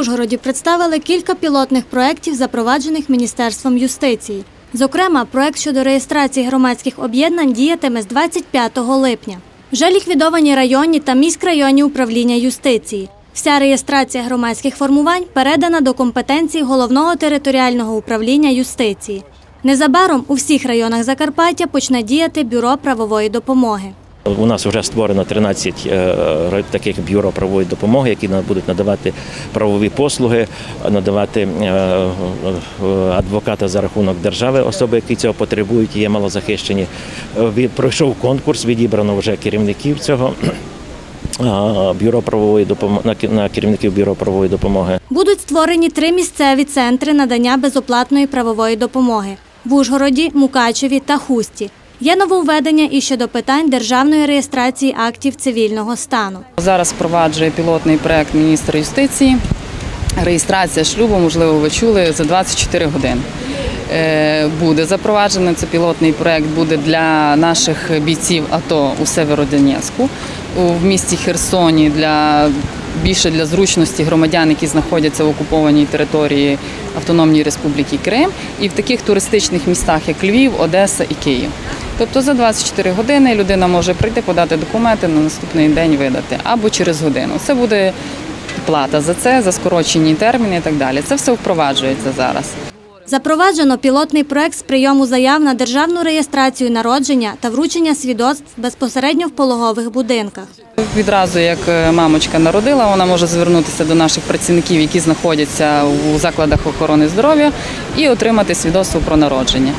Ужгороді представили кілька пілотних проєктів, запроваджених Міністерством юстиції. Зокрема, проєкт щодо реєстрації громадських об'єднань діятиме з 25 липня. Вже ліквідовані районні та міськрайонні управління юстиції. Вся реєстрація громадських формувань передана до компетенції головного територіального управління юстиції. Незабаром у всіх районах Закарпаття почне діяти бюро правової допомоги. У нас вже створено 13 е, таких бюро правової допомоги, які будуть надавати правові послуги, надавати е, е, адвоката за рахунок держави, особи, які цього потребують, є малозахищені. Пройшов конкурс, відібрано вже керівників цього. Бюро правової допомоги на керівників бюро правової допомоги. Будуть створені три місцеві центри надання безоплатної правової допомоги в Ужгороді, Мукачеві та Хусті. Є нововведення і щодо питань державної реєстрації актів цивільного стану. Зараз впроваджує пілотний проект міністра юстиції. Реєстрація шлюбу, можливо, ви чули за 24 години. Е, Буде запроваджений це пілотний проект буде для наших бійців АТО у Северодонецьку, в місті Херсоні для більше для зручності громадян, які знаходяться в окупованій території Автономної Республіки Крим, і в таких туристичних містах, як Львів, Одеса і Київ. Тобто за 24 години людина може прийти, подати документи на наступний день видати або через годину. Це буде плата за це, за скорочені терміни і так далі. Це все впроваджується зараз. Запроваджено пілотний проект з прийому заяв на державну реєстрацію народження та вручення свідоцтв безпосередньо в пологових будинках. Відразу як е, мамочка народила, вона може звернутися до наших працівників, які знаходяться у закладах охорони здоров'я, і отримати свідоцтво про народження.